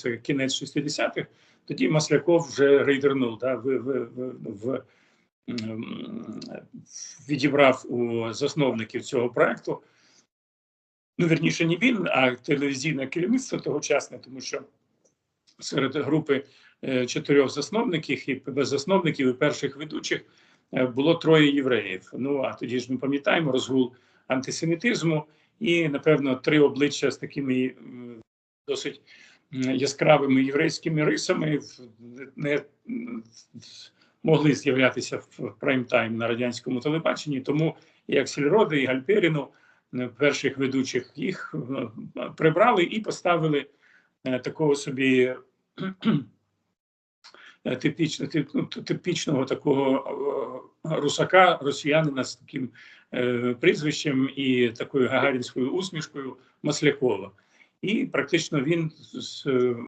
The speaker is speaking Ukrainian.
це кінець 60-х, тоді Масляков вже рейдернув, да, в, в, в, відібрав у засновників цього проекту. Ну, верніше, не він, а телевізійне керівництво тогочасне, тому що серед групи е, чотирьох засновників і без засновників і перших ведучих е, було троє євреїв. Ну а тоді ж ми пам'ятаємо розгул антисемітизму і, напевно, три обличчя з такими досить яскравими єврейськими рисами не могли з'являтися в прайм-тайм на радянському телебаченні. Тому і Аксельроди, і Гальперіну, перших ведучих, їх прибрали і поставили е, такого собі е, типічно, ну, типічного такого е, русака, росіянина з таким прізвищем і такою гагарінською усмішкою Маслякова. І практично він з